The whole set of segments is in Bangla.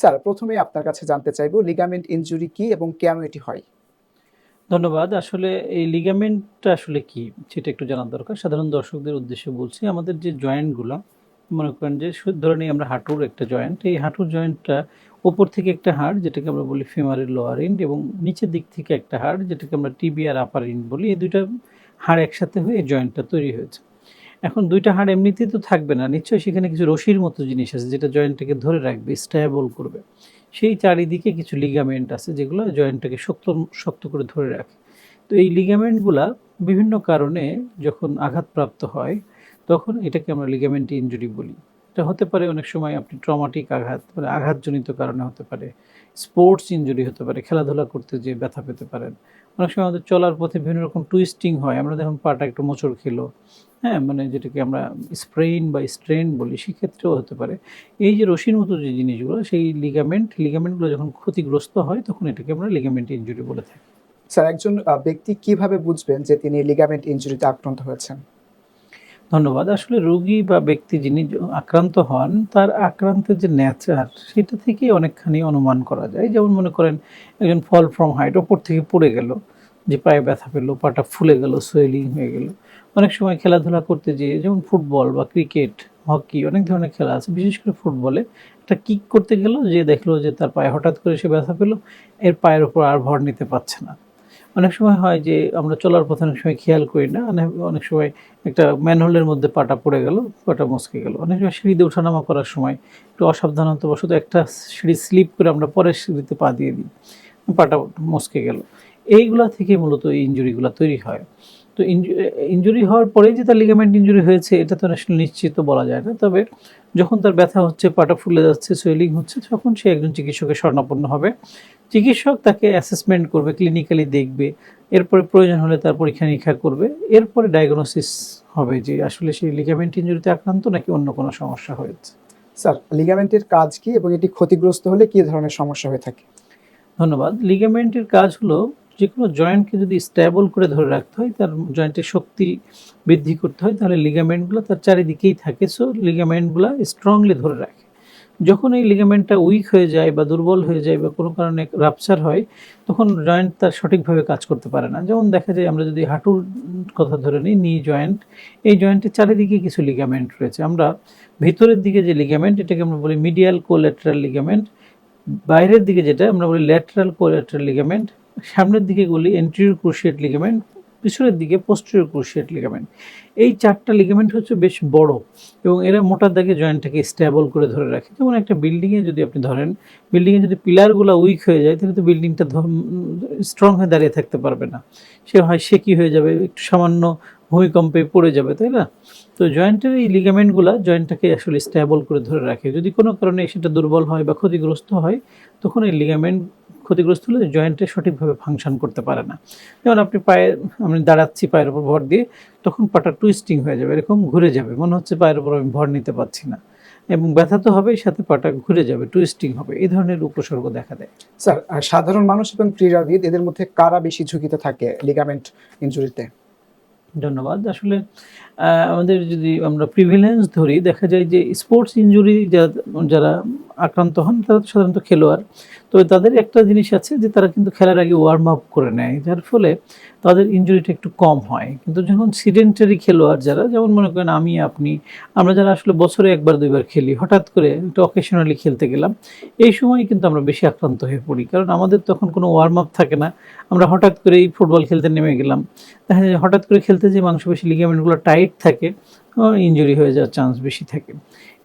স্যার প্রথমে আপনার কাছে জানতে চাইব লিগামেন্ট ইনজুরি কি এবং কেন এটি হয়? ধন্যবাদ। আসলে এই লিগামেন্টটা আসলে কি, সেটা একটু জানার দরকার। সাধারণ দর্শকদের উদ্দেশ্যে বলছি, আমাদের যে জয়েন্টগুলো মনে করেন যে ধরে নিই আমরা হাঁটুর একটা জয়েন্ট এই হাঁটুর জয়েন্টটা ওপর থেকে একটা হাড়, যেটাকে আমরা বলি ফিমারের লোয়ার এন্ড এবং নিচের দিক থেকে একটা হাড়, যেটাকে আমরা টিবি আর আপার এন্ড বলি, এই দুইটা হাড় একসাথে হয়ে জয়েন্টটা তৈরি হয়েছে। এখন দুইটা হাড় এমনিতেই তো থাকবে না। নিশ্চয়ই সেখানে কিছু রশির মতো জিনিস আছে যেটা জয়েন্টটাকে ধরে রাখবে স্ট্যাবল করবে। সেই চারিদিকে কিছু লিগামেন্ট আছে যেগুলো জয়েন্টটাকে শক্ত শক্ত করে ধরে রাখে। তো এই লিগামেন্টগুলা বিভিন্ন কারণে যখন আঘাতপ্রাপ্ত হয়, তখন এটাকে আমরা লিগামেন্ট ইঞ্জুরি বলি। এটা হতে পারে অনেক সময় আপনি ট্রমাটিক আঘাত মানে আঘাতজনিত কারণে হতে পারে। স্পোর্টস ইনজুরি হতে পারে, খেলাধুলা করতে যে ব্যথা পেতে পারেন। অনেক সময় আমাদের চলার পথে বিভিন্ন রকম টুইস্টিং হয়। আমরা দেখুন পাটা একটু মোচড় খেলো। হ্যাঁ মানে যেটাকে আমরা স্প্রেইন বা স্ট্রেন বলি, সেক্ষেত্রেও হতে পারে। এই যে রশির মতো যে জিনিসগুলো, সেই লিগামেন্ট লিগামেন্টগুলো যখন ক্ষতিগ্রস্ত হয়, তখন এটাকে আমরা লিগামেন্ট ইঞ্জুরি বলে থাকি। স্যার, একজন ব্যক্তি কীভাবে বুঝবেন যে তিনি লিগামেন্ট ইঞ্জুরিতে আক্রান্ত হয়েছেন? ধন্যবাদ। আসলে রোগী বা ব্যক্তি যিনি আক্রান্ত হন, তার আক্রান্তের যে নেচার সেটা থেকে অনেকখানি অনুমান করা যায়। যেমন মনে করেন, একজন ফল ফ্রম হাইট ওপর থেকে পড়ে গেল, যে পায়ে ব্যথা পেল, পাটা ফুলে গেল সোয়েলিং হয়ে গেল। অনেক সময় খেলাধুলা করতে যেয়ে, যেমন ফুটবল বা ক্রিকেট হকি অনেক ধরনের খেলা আছে। বিশেষ করে ফুটবলে একটা কিক করতে গেল, যে দেখল যে তার পায়ে হঠাৎ করে সে ব্যথা পেল, এর পায়ের ওপর আর ভর নিতে পারছে না। অনেক সময় হয় যে আমরা চলার পথে অনেক সময় খেয়াল করি না, অনেক- সময় একটা ম্যানহোলের মধ্যে পাটা পড়ে গেল, পাটা মচকে গেল। অনেক সময় সিঁড়িতে ওঠানামা করার সময় একটু অসাবধানতাবশত একটা সিঁড়ি স্লিপ করে আমরা পরের সিঁড়িতে পা দিয়ে দিই, পাটা মচকে গেল। এইগুলা থেকে মূলত এই ইঞ্জুরিগুলো তৈরি হয়। তো ইঞ্জুরি হওয়ার পরেই যে তার লিগামেন্ট ইঞ্জুরি হয়েছে, এটা তো নিশ্চিত বলা যায় না। তবে যখন তার ব্যথা হচ্ছে, পাটা ফুলে যাচ্ছে সোয়েলিং হচ্ছে, তখন সে একজন চিকিৎসকের শরণাপন্ন হবে। চিকিৎসক তাকে অ্যাসেসমেন্ট করবে ক্লিনিক্যালি দেখবে এরপরে প্রয়োজন হলে তার পরীক্ষা নিরীক্ষা করবে এরপরে ডায়াগনোসিস হবে যে আসলে সেই লিগামেন্ট ইঞ্জুরিতে আক্রান্ত নাকি অন্য কোনো সমস্যা হয়েছে। স্যার লিগামেন্টের কাজ কি এবং এটি ক্ষতিগ্রস্ত হলে কি ধরনের সমস্যা হয়ে থাকে? ধন্যবাদ। লিগামেন্টের কাজ হলো যে কোনো জয়েন্টকে যদি স্ট্যাবল করে ধরে রাখতে হয় তার জয়েন্টের শক্তি বৃদ্ধি করতে হয় তাহলে লিগামেন্টগুলো তার চারিদিকেই থাকে। সো লিগামেন্টগুলো স্ট্রংলি ধরে রাখে। যখন এই লিগামেন্টটা উইক হয়ে যায় বা দুর্বল হয়ে যায় বা কোনো কারণে রাপচার হয়, তখন জয়েন্ট তার সঠিকভাবে কাজ করতে পারে না। যেমন দেখা যায়, আমরা যদি হাঁটুর কথা ধরে নিই নি জয়েন্ট এই জয়েন্টের চারিদিকে কিছু লিগামেন্ট রয়েছে। আমরা ভিতরের দিকে যে লিগামেন্ট এটাকে আমরা বলি মিডিয়াল কোলেট্রাল লিগামেন্ট বাইরের দিকে যেটা, আমরা বলি ল্যাটারাল কোলেট্রাল লিগামেন্ট সামনের দিকে বলি এন্টেরিয়র ক্রুশিয়েট লিগামেন্ট পিছনের দিকে পোস্টেরিয়র ক্রুশিয়েট লিগামেন্ট এই চারটা লিগামেন্ট হচ্ছে বেশ বড় এবং এরা মোটার দাগে জয়েন্টটাকে স্টেবল করে ধরে রাখে। যেমন একটা বিল্ডিংয়ে যদি আপনি ধরেন বিল্ডিংয়ে যদি পিলারগুলো উইক হয়ে যায়, তাহলে তো বিল্ডিংটা স্ট্রং হয়ে দাঁড়িয়ে থাকতে পারবে না। সে হয়, সে কি হয়ে যাবে? একটু সামান্য ভূমিকম্পে পড়ে যাবে, তাই না? তো জয়েন্টের এই লিগামেন্টগুলো জয়েন্টটাকে আসলে স্টেবল করে ধরে রাখে। যদি কোনো কারণে সেটা দুর্বল হয় বা ক্ষতিগ্রস্ত হয়, তখন এই লিগামেন্ট ক্ষতিগ্রস্ত হলে জয়েন্টে সঠিকভাবে ফাংশন করতে পারে না। যেমন আপনি পায়ে আমি দাঁড়াচ্ছি পায়ের উপর ভর দিয়ে, তখন পাটা টুইস্টিং হয়ে যাবে, এরকম ঘুরে যাবে। মনে হচ্ছে পায়ের উপর আমি ভর নিতে পারছি না। এবং ব্যথা তো হবেই, সাথে পাটা ঘুরে যাবে টুইস্টিং হবে। এই ধরনের উপসর্গ দেখা দেয়। স্যার সাধারণ মানুষ এবং ক্রীড়াবিদ, এদের মধ্যে কারা বেশি ঝুঁকিতে থাকে লিগামেন্ট ইনজুরিতে ধন্যবাদ। আসলে আমাদের যদি আমরা প্রিভিলেন্স ধরি দেখা যায় যে স্পোর্টস ইঞ্জুরি যারা আক্রান্ত হন, তারা তো সাধারণত খেলোয়াড়। তবে তাদের একটা জিনিস আছে যে তারা কিন্তু খেলার আগে ওয়ার্ম আপ করে নেয়, যার ফলে তাদের ইনজুরিটা একটু কম হয়। কিন্তু যখন সিডেন্টারি খেলোয়াড় যারা, যেমন মনে করেন আমি, আপনি, আমরা যারা আসলে বছরে একবার, দুইবার খেলি, হঠাৎ করে একটু অকেশনালি খেলতে গেলাম, এই সময় কিন্তু আমরা বেশি আক্রান্ত হয়ে পড়ি। কারণ আমাদের তখন কোনো ওয়ার্ম আপ থাকে না, আমরা হঠাৎ করেই ফুটবল খেলতে নেমে গেলাম। দেখা যায় হঠাৎ করে খেলতে যে মাংসপেশি লিগামেন্টগুলো টাইট থাকে ইনজুরি হয়ে যাওয়ার চান্স বেশি থাকে।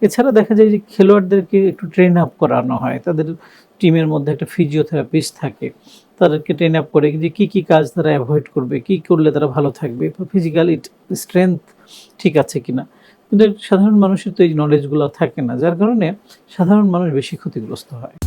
এছাড়া দেখা যায় যে খেলোয়াড়দেরকে একটু ট্রেন আপ করানো হয়। তাদের টিমের মধ্যে একটা ফিজিওথেরাপিস্ট থাকে। তাদেরকে ট্রেন আপ করে যে কী কী কাজ তারা অ্যাভয়েড করবে, কী করলে তারা ভালো থাকবে ফিজিক্যাল স্ট্রেংথ ঠিক আছে কিনা। কিন্তু সাধারণ মানুষের তো এই নলেজগুলো থাকে না, যার কারণে সাধারণ মানুষ বেশি ক্ষতিগ্রস্ত হয়।